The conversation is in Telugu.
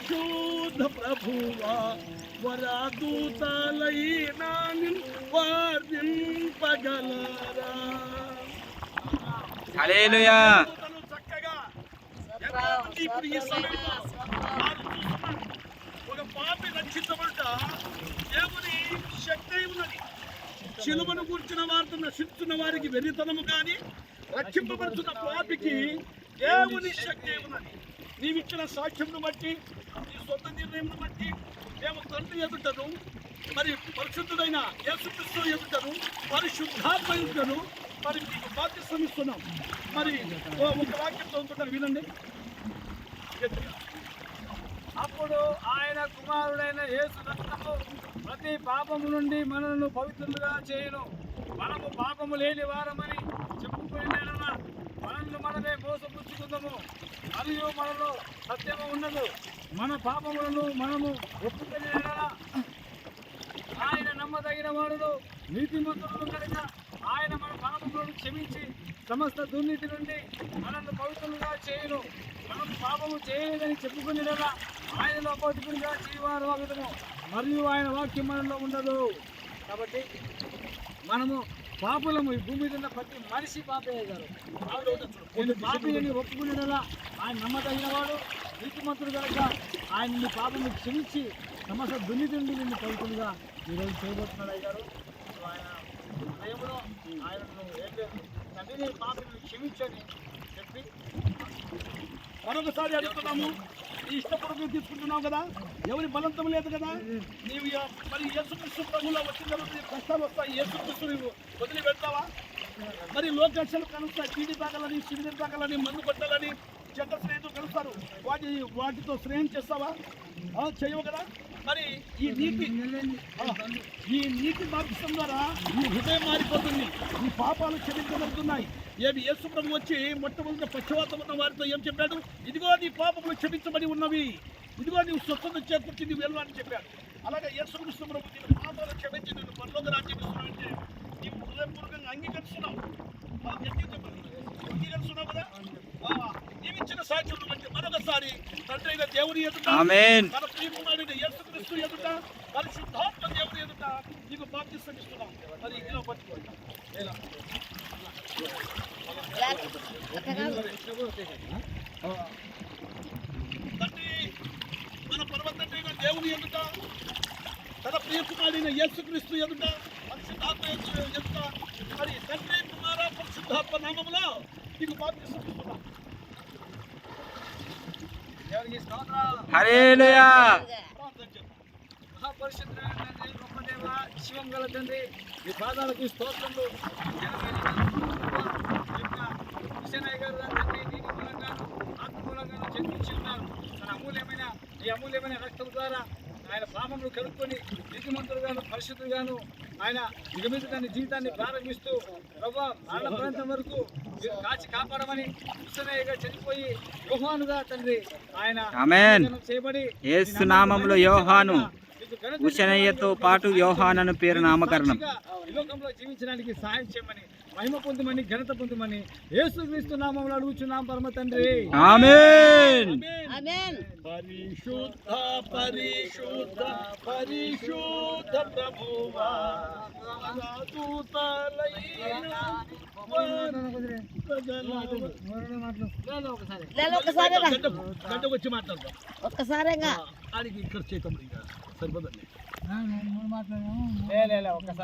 పరిశుద్ధ ప్రభువా వరాదూతలైనా వార్దింపగలరా హల్లెలూయా. ఇప్పుడు ఈ సమయంలో. ఒక పాపి రక్షించబడ్డ దేవుని శక్తి ఉన్నది. శిలువను కూర్చున్న వారితో నశిస్తున్న వారికి వెరితనము కానీ రక్షింపబడుతున్న పాపికి దేవుని శక్తి ఉన్నది. నీవిచ్చిన సాక్ష్యంను బట్టి నీ సొంత నిర్ణయంను బట్టి మేము తండ్రి ఎదుటను మరి పరిశుద్ధుడైన యేసుక్రీస్తు ఎదుటను పరిశుద్ధాత్మ ఎదుటను మరి మీకు బాధ్యత ఇస్తున్నాం. మరి ఒక వాక్యం చదువుకుంటారు వినండి. అప్పుడు ఆయన కుమారుడైన యేసు రక్తము ప్రతి పాపము నుండి మనలను పవిత్రులుగా చేయను. మనము పాపము లేని వారమని మోసపుచ్చుకుందాము మరియు మనలో సత్యము ఉండదు మన పాపములను మనము ఒప్పుకొని ఆయన నమ్మదగిన వాడును. నీతిమంతుడు కనుక ఆయన మన పాపములను క్షమించి సమస్త దుర్నీతి నుండి మనల్ని పవిత్రులుగా చేయను. మనం పాపము చేయలేదని చెప్పుకునేలా ఆయనలో పవిత్రులుగా చేయవారు అగుదము మరియు ఆయన వాక్యం మనలో ఉండదు. కాబట్టి మనము పాపులము ఈ భూమి మీద ఉన్న ప్రతి మనిషి పాపయ్య గారు నేను పాపిని ఒప్పుకునేలా ఆయన నమ్మదగిన వాడు నీతిమంతుడు కనుక ఆయన నీ పాపము క్షమించి సమస్య దుర్నీతి నిన్ను పవిత్రులుగా ఈరోజు చేయబోతున్నాడు అయ్యారు. ఆయన హృదయంలో ఆయనను ఏం తండ్రిని పాపని క్షమించని చెప్పి మరొకసారి అడుగుతున్నాము. నీ ఇష్టపూర్వకం తీసుకుంటున్నావు కదా. ఎవరి బలంతం లేదు కదా. నీవు మరి యేసుకృష్ణ ప్రభులో వచ్చిన తర్వాత నీ కష్టాలు వస్తాయి. యేసుకృష్ణ నీవు వదిలి పెడతావా మరి లోకేషన్ కలుస్తాయి చీడి తాగాలని సిడిని తాగాలని మందు కొట్టాలని చెడ్డ స్నేహితులు కలుస్తారు వాటి వాటితో స్నేహం చేస్తావా? ఆ, చేయవు కదా? మరి ఈ నీతి ఈ నీతి బాధ్యతం ద్వారా నీ హృదయం మారిపోతుంది. నీ పాపాలు క్షమించబడుతున్నాయి. ఏమి యేసుప్రభు వచ్చి మొట్టమొదటి పక్షవాతం ఉన్న వారితో ఏం చెప్పాడు? ఇదిగో నీ పాపములు క్షమించబడి ఉన్నవి. ఇదిగో నీవు స్వచ్ఛత చేకూర్చి నీవు వెళ్ళు అని చెప్పాడు. అలాగే యేసు కృష్ణ ప్రభు నీ పాపాలు క్షమించి నేను పరలోక రాజ్యం ఇస్తున్నావు అంటే నీవు హృదయపూర్వకంగా అంగీకరిస్తున్నావు. అంగీకరిస్తున్నావు కదా? బట్టి మరొకసారి తండ్రి అయిన దేవుని ఎదుట ఆమేన్ మన ప్రియకుమారుడు యేసుక్రీస్తు ఎదుట పరిశుద్ధాత్మ దేవుని ఎదుట నీకు బాప్తిస్తం ఇస్తున్నాం మరి ఇలా పట్టుకోండి ఇలా. ఆ. తండ్రి మన పర్వతండ్రైన దేవుని ఎదుట తన ప్రియకుమారుడైన యేసుక్రీస్తు ఎదుట పరిశుద్ధాత్మ ఎదుట మరి తండ్రి కుమార పరిశుద్ధాత్మ నామములో నీకు బాప్తిస్తం ఇస్తున్నాం దేవునికి స్తోత్రాలు తండ్రి తండ్రి ఈ పాదాలకు స్తోత్రములు కిషనయ్య గారు తండ్రి దీని మూలంగాను ఆత్మ జన్మించి ఉన్నారు తన అమూల్యమైన ఈ అమూల్యమైన రక్తం ద్వారా ఆయన పాపములు కలుపుకొని నీతిమంతులుగాను పరిశుద్ధులుగాను ఆయన నిగమిత తన జీవితాన్ని ప్రారంభిస్తూ ప్రభా మరణ ప్రాంతం వరకు మీరు కాచి కాపాడమని కిషనయ్యగా చనిపోయి యోహానుగా తండ్రి ఆయన చేయబడి యేసు నామములో యోహాను. ఉషనయ్యతో పాటు యోహానను పేరు నామకరణం. ఈ లోకంలో జీవించడానికి సహాయం చేయమని మహిమ పొందమని ఘనత పొందమని యేసుక్రీస్తు నామంలో అడుగుచున్నాం పరమ తండ్రి. ఆమేన్. పరిశుద్ధ పరిశుద్ధ పరిశుద్ధ ప్రభువా. ఒక్కసారి వచ్చి మాట్లాడతాం ఒక్కసారిగా ఆడికి ఇక్కడ ఇంకా. సరిపోదండి. లే, లే, ఒక్కసారి.